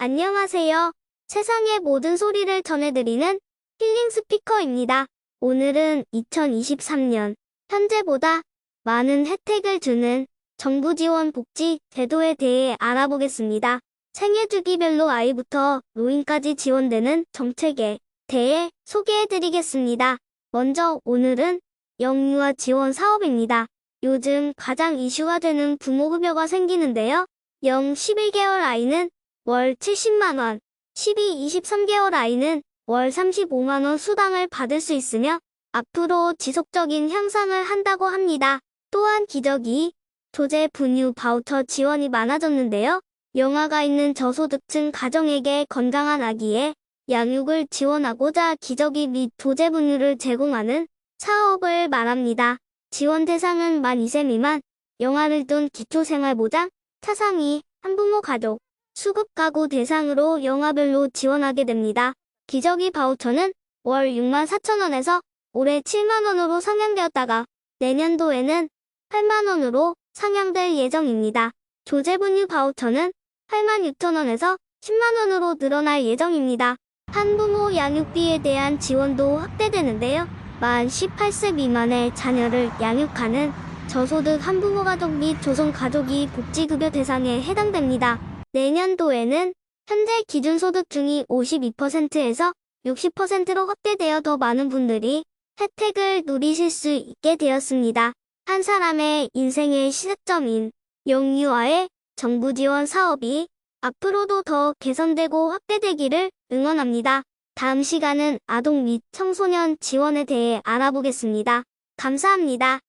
안녕하세요. 세상의 모든 소리를 전해드리는 힐링 스피커입니다. 오늘은 2023년 현재보다 많은 혜택을 주는 정부 지원 복지 제도에 대해 알아보겠습니다. 생애 주기별로 아이부터 노인까지 지원되는 정책에 대해 소개해드리겠습니다. 먼저 오늘은 영유아 지원 사업입니다. 요즘 가장 이슈가 되는 부모 급여가 생기는데요. 0, 11개월 아이는 월 70만원, 12, 23개월 아이는 월 35만원 수당을 받을 수 있으며 앞으로 지속적인 향상을 한다고 합니다. 또한 기저귀, 조제 분유 바우처 지원이 많아졌는데요. 영아가 있는 저소득층 가정에게 건강한 아기의 양육을 지원하고자 기저귀 및 조제 분유를 제공하는 사업을 말합니다. 지원 대상은 만 2세 미만, 영아를 둔 기초생활보장, 차상위, 한부모 가족, 수급 가구 대상으로 영아별로 지원하게 됩니다. 기저귀 바우처는 월 6만 4천 원에서 올해 7만 원으로 상향되었다가 내년도에는 8만 원으로 상향될 예정입니다. 조제분유 바우처는 8만 6천 원에서 10만 원으로 늘어날 예정입니다. 한부모 양육비에 대한 지원도 확대되는데요. 만 18세 미만의 자녀를 양육하는 저소득 한부모 가족 및 조성 가족이 복지급여 대상에 해당됩니다. 내년도에는 현재 기준소득 중위 52%에서 60%로 확대되어 더 많은 분들이 혜택을 누리실 수 있게 되었습니다. 한 사람의 인생의 시작점인 영유아의 정부 지원 사업이 앞으로도 더 개선되고 확대되기를 응원합니다. 다음 시간은 아동 및 청소년 지원에 대해 알아보겠습니다. 감사합니다.